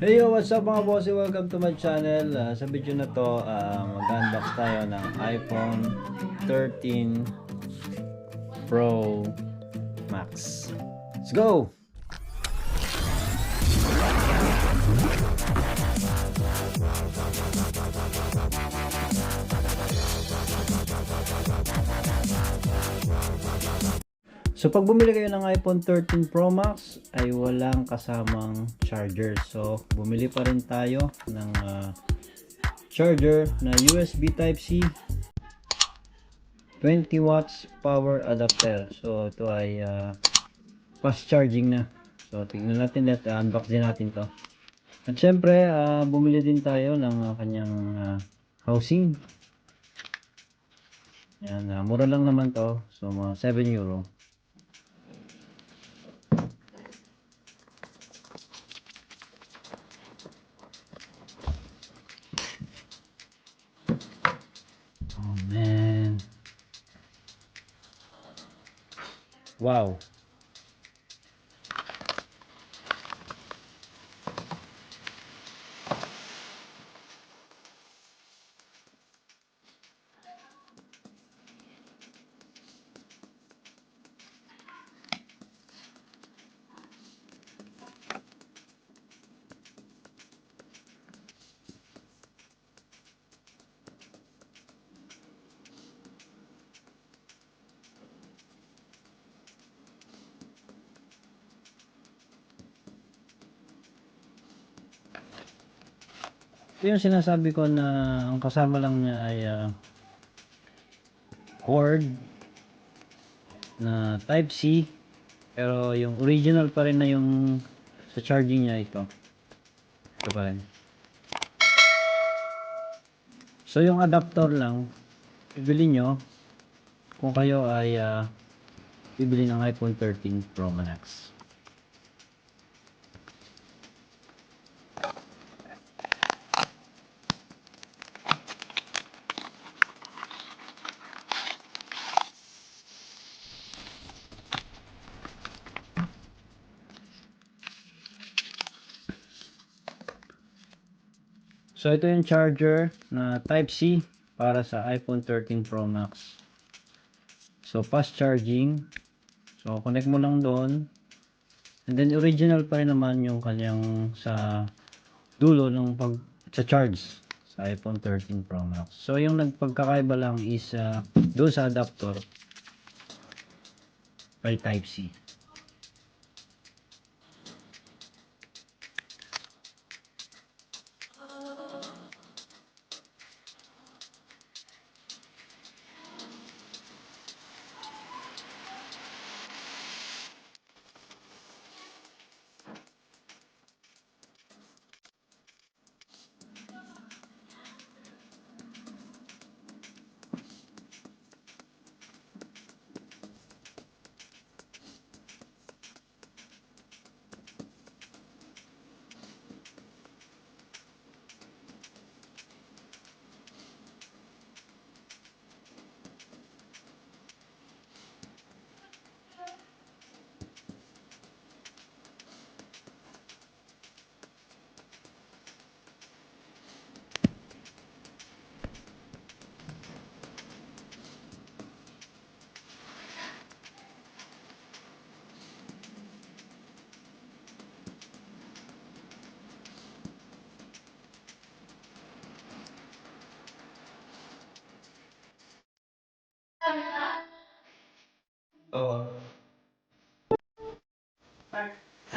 Hey yo, what's up mga bossy? Welcome to my channel. Ah, sa video na to, uh, mag-unbox tayo ng iPhone 13 Pro Max. Let's go! So pag bumili kayo ng iPhone 13 Pro Max ay walang kasamang charger. So bumili pa rin tayo ng ah, charger na USB Type-C 20 watts power adapter. So ito ay ah, fast charging na. So tingnan natin at ah, unbox din natin to. At syempre ah, bumili din tayo ng ah, kanyang ah, housing. Yan, ah, mura lang naman to. So mga 7 euro. Wow. Ito yung sinasabi ko na ang kasama lang niya ay ah, cord na type C pero yung original pa rin na yung sa charging niya ito. Ito pa rin. So yung adapter lang bibili nyo kung kayo ay ah, bibili ng iPhone 13 Pro Max. So ito yung charger na Type-C para sa iPhone 13 Pro Max. So fast charging. So connect mo lang doon. And then original pa rin naman yung kanyang sa dulo ng pag sa charge sa iPhone 13 Pro Max. So yung nagpagkakaiba lang is uh, doon sa adapter by Type-C. Oo.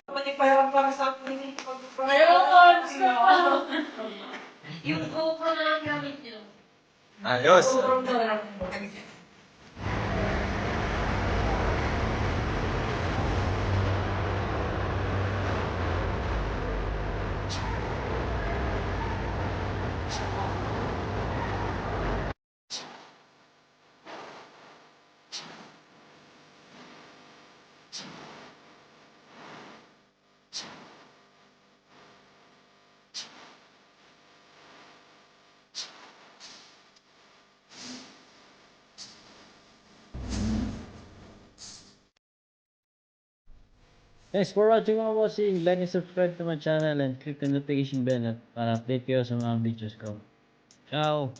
Pati pa yung para sa akin pag- Ayun, Yung GoPro na lang gamit nyo. Ayos. Sobrang na lang. Thanks for watching mga bossing. Like and subscribe to my channel and click the notification bell para update kayo sa mga videos ko. Ciao!